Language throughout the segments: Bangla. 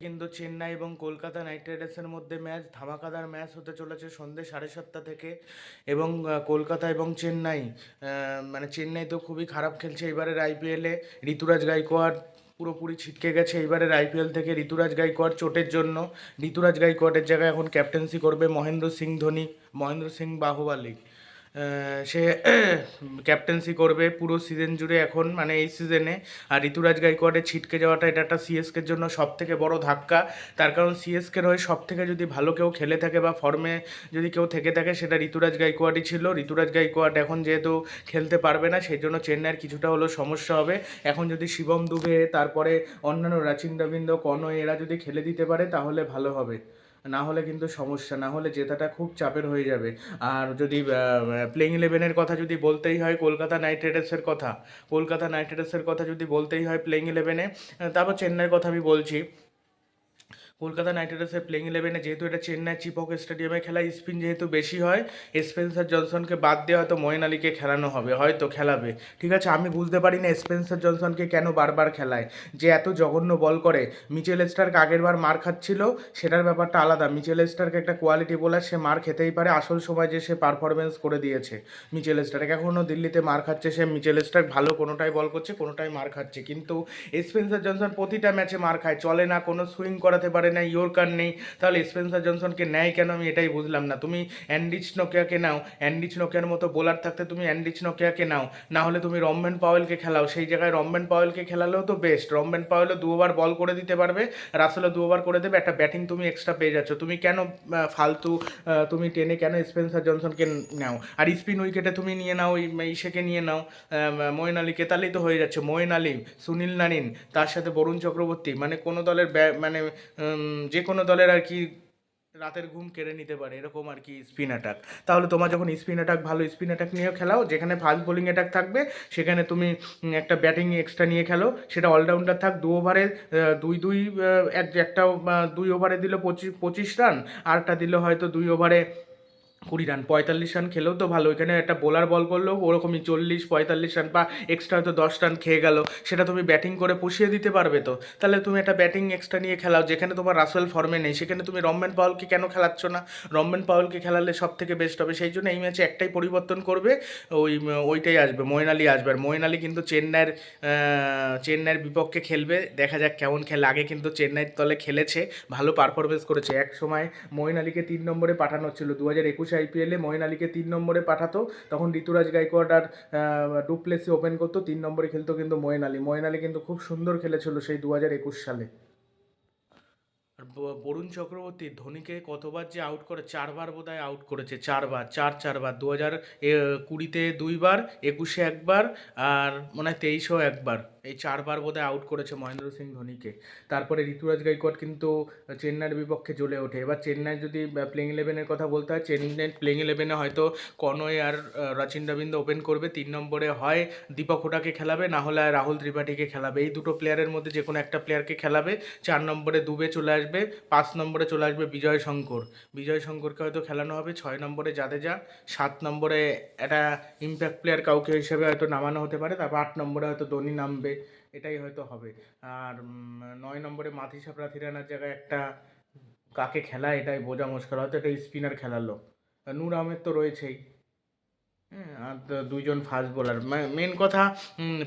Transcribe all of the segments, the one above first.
কিন্তু চেন্নাই এবং কলকাতা নাইট রাইডার্সের মধ্যে ম্যাচ ধামাকাদার ম্যাচ হতে চলেছে সন্ধ্যে সাড়ে সাতটা থেকে এবং কলকাতা এবং চেন্নাই মানে চেন্নাই তো খুবই খারাপ খেলছে। এবারের আইপিএলে ঋতুরাজ গাইকোয়াড় পুরোপুরি ছিটকে গেছে। এবারের আইপিএল থেকে ঋতুরাজ গাইকোয়াড় চোটের জন্য। ঋতুরাজ গাইকোয়াড়ের জায়গায় এখন ক্যাপ্টেন্সি করবে মহেন্দ্র সিং ধোনি মহেন্দ্র সিং বাহুবালি। আহ, সে ক্যাপ্টেন্সি করবে পুরো সিজন জুড়ে এখন মানে এই সিজনে আর ঋতুরাজ গাইকোয়াড়ের ছিটকে যাওয়াটা, এটা একটা সিএসকের জন্য সব থেকে বড় ধাক্কা। তার কারণ সিএসকের হয়ে সব থেকে যদি ভালো কেউ খেলে থাকে বা ফর্মে যদি কেউ থেকে থাকে, সেটা ঋতুরাজ গাইকোয়াড়ই ছিল। ঋতুরাজ গাইকোয়াড় এখন যেহেতু খেলতে পারবে না, সেই জন্য চেন্নাইয়ের কিছুটা হলেও সমস্যা হবে। এখন যদি শিবম দুবে, তারপরে অন্যান্য রাচিন রবীন্দ্র, কনয়, এরা যদি খেলে দিতে পারে, তাহলে ভালো হবে। না হলে কিন্তু সমস্যা, না হলে জেতাটা খুব চাপের হয়ে যাবে। আর যদি প্লেইং ইলেভেনের কথা যদি বলতেই হয়, কলকাতা নাইট রাইডার্সের কথা, কলকাতা নাইট রাইডার্সের কথা যদি বলতেই হয় প্লেইং ইলেভেনে তারপর চেন্নাইয়ের কথা আমি বলছি। কলকাতা নাইট রাইডার্সের প্লেইং ইলেভেনে যেহেতু এটা চেন্নাই চিপক স্টেডিয়ামে খেলা, স্পিন যেহেতু বেশি হয় স্পেন্সার জনসনকে বাদ দিয়ে হয়তো ময়েন আলীকে খেলানো হবে, হয়তো খেলাবে। ঠিক আছে, আমি বুঝতে পারি না স্পেন্সার জনসনকে কেন বারবার খেলায়। যে এত জঘন্য বল করে মিচেল স্টার্ক আগের বার মার খাচ্ছিল, সেটার ব্যাপারটা আলাদা। মিচেল স্টার্ক একটা কোয়ালিটি বোলার সে মার খেতেই পারে, আসল সময় যে সে পারফরমেন্স করে দিয়েছে মিচেল স্টার্ক এখনও দিল্লিতে মার খাচ্ছে সে মিচেল স্টার্ক ভালো কোনোটাই বল করছে, কোনোটাই মার খাচ্ছে। কিন্তু স্পেন্সার জনসন প্রতিটা ম্যাচে মার খায়, চলে না, কোনো সুইং করাতে পারে না ইয়র্কার নেই। তাহলে স্পেন্সার জনসনকে নেয় কেন? আমি এটাই বুঝলাম না। তুমি অ্যান্ডিচ নোকিয়াকে নাও। অ্যান্ডিচ নোকিয়ার মতো বোলার থাকতে তুমি অ্যান্ডিচ নোকিয়াকে নাও। না হলে তুমি রমবেন পাওয়েলকে খেলাও। সেই জায়গায় রমবেন পাওয়েলকে খেলালেও তো বেস্ট রমবেন পাওয়েলও দু ওভার বল করে দিতে পারবে। রাসেলও দু ওভার করে দেবে। একটা ব্যাটিং তুমি এক্সট্রা পেয়ে যাচ্ছ। তুমি কেন ফালতু তুমি টেনে কেন স্পেন্সার জনসনকে নাও? আর স্পিন উইকেটে তুমি নিয়ে নাও ইসেকে নিয়ে নাও। মঈন আলীকে তাহলেই তো হয়ে যাচ্ছে। মঈন আলী, সুনীল নারিন, তার সাথে বরুণ চক্রবর্তী মানে কোনো দলের মানে যে কোনো দলের আর কি রাতের ঘুম কেড়ে নিতে পারে, এরকম আর কি স্পিন অ্যাটাক তাহলে তোমার যখন স্পিন অ্যাটাক ভালো স্পিন অ্যাটাক নিয়ে খেলাও, যেখানে ফাস্ট বোলিং অ্যাটাক থাকবে, সেখানে তুমি একটা ব্যাটিং এক্সট্রা নিয়ে খেলো, সেটা অলরাউন্ডার থাক, দু ওভারে দুই দুই এক, একটা দুই ওভারে দিল পঁচিশ পঁচিশ রান আরটা দিল হয়তো দুই ওভারে কুড়ি রান, পঁয়তাল্লিশ রান খেলেও তো ভালো। এখানে একটা বোলার বল করলেও ওরকমই চল্লিশ, পঁয়তাল্লিশ রান বা এক্সট্রা হয়তো দশ রান খেয়ে গেল। সেটা তুমি ব্যাটিং করে পুষিয়ে দিতে পারবে তো। তাহলে তুমি একটা ব্যাটিং এক্সট্রা নিয়ে খেলাও, যেখানে তোমার রাসেল ফর্মে নেই। সেখানে তুমি রমবেন পাওয়ালকে কেন খেলাচ্ছ না? রমবেন পাওয়ালকে খেলালে সব থেকে বেস্ট হবে। সেই জন্য এই ম্যাচে একটাই পরিবর্তন করবে, ওই, ওইটাই আসবে মঈন আলী আসবে। আর মঈন আলী কিন্তু চেন্নাইয়ের চেন্নাইয়ের বিপক্ষে খেলবে। দেখা যাক কেমন খেলে। আগে কিন্তু চেন্নাইয়ের দলে খেলেছে, ভালো পারফরমেন্স করেছে। এক সময় মঈন আলীকে তিন নম্বরে পাঠানো হচ্ছিল দু হাজার একুশে আইপিএলে মহিন আলীকে তিন নম্বরে পাঠাতো। তখন ঋতুরাজ গাইকোয়াড আর ডুপ্লেসি ওপেন করতো। তিন নম্বরে খেলতো কিন্তু মহিন আলী। মহিন আলী কিন্তু খুব সুন্দর খেলেছিল সেই দু হাজার একুশ সালে। আর বরুণ চক্রবর্তী ধোনিকে কতবার যে আউট করে, চারবার বোধহয় আউট করেছে, চারবার, চার, চারবার দু হাজার কুড়িতে দুইবার, একুশে একবার, আর মনে হয় তেইশেও একবার, এই চারবার বোধহয় আউট করেছে মহেন্দ্র সিং ধোনিকে। তারপরে ঋতুরাজ গাইকোয়াড় কিন্তু চেন্নাইয়ের বিপক্ষে জ্বলে ওঠে। এবার চেন্নাই যদি প্লেইং ইলেভেনের কথা বলতে হয় চেন্নাই প্লেইং ইলেভেনে হয়তো কনয় আর রচিন রবীন্দ্র ওপেন করবে, তিন নম্বরে হয় দীপক হুডাকে খেলাবে, না হলে রাহুল ত্রিপাঠীকে খেলাবে। এই দুটো প্লেয়ারের মধ্যে যে কোনো একটা প্লেয়ারকে খেলাবে, চার নম্বরে দুবে চলে আসবে পাঁচ নম্বরে চলে আসবে বিজয় শঙ্কর। বিজয় শঙ্করকে হয়তো খেলানো হবে, ছয় নম্বরে জাদেজা, সাত নম্বরে একটা ইম্প্যাক্ট প্লেয়ার কাউকে হিসেবে হয়তো নামানো হতে পারে, তারপর আট নম্বরে হয়তো ধোনি নামবে, এটাই হয়তো হবে। আর নয় নম্বরে মাথিসা প্রাথিরানার জায়গায় একটা কাকে খেলা এটাই বোঝা মুশকিল, হয়তো একটা স্পিনার খেলালো। নূর আহমেদ তো রয়েছেই। আর তো দুইজন ফাস্ট বোলার মেন কথা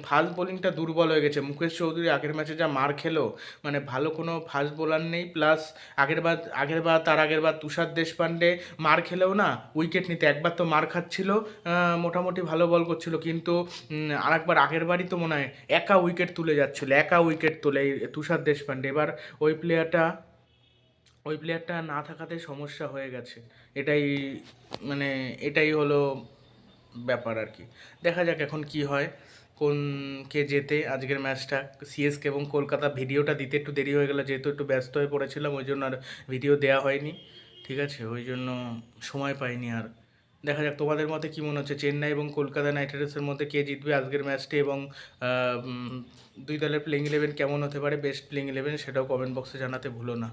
ফাস্ট বোলিংটা দুর্বল হয়ে গেছে। মুকেশ চৌধুরী আগের ম্যাচে যা মার খেলো মানে ভালো কোনো ফাস্ট বোলার নেই। প্লাস আগের বার আগের বার, তার আগের বার তুষার দেশপান্ডে মার খেলেও না উইকেট নিতে একবার তো মার খাচ্ছিল মোটামুটি ভালো বল করছিল। কিন্তু আর একবার আগের বারই তো মনে হয় একা উইকেট তুলে যাচ্ছিল, একা উইকেট তুলে তুষার দেশপান্ডে এবার ওই প্লেয়ারটা ওই প্লেয়ারটা না থাকাতে সমস্যা হয়ে গেছে। এটাই মানে এটাই হলো ব্যাপার আর কি। দেখা যাক এখন কি হয়, কোন কে জেতে। আজকের ম্যাচটা সিএসকে এবং কলকাতা ভিডিওটা দিতে একটু দেরি হয়ে গেল, যেহেতু একটু ব্যস্ত হয়ে পড়েছিলাম, ওই জন্য আর ভিডিও দেওয়া হয়নি। ঠিক আছে, ওই জন্য সময় পাইনি আর। দেখা যাক তোমাদের মতে কী মনে হচ্ছে, চেন্নাই এবং কলকাতা নাইট রাইডার্সের মধ্যে কে জিতবে আজকের ম্যাচটি এবং দুই দলের প্লেইং ইলেভেন কেমন হতে পারে বেস্ট প্লেইং ইলেভেন সেটাও কমেন্ট বক্সে জানাতে ভুলো না।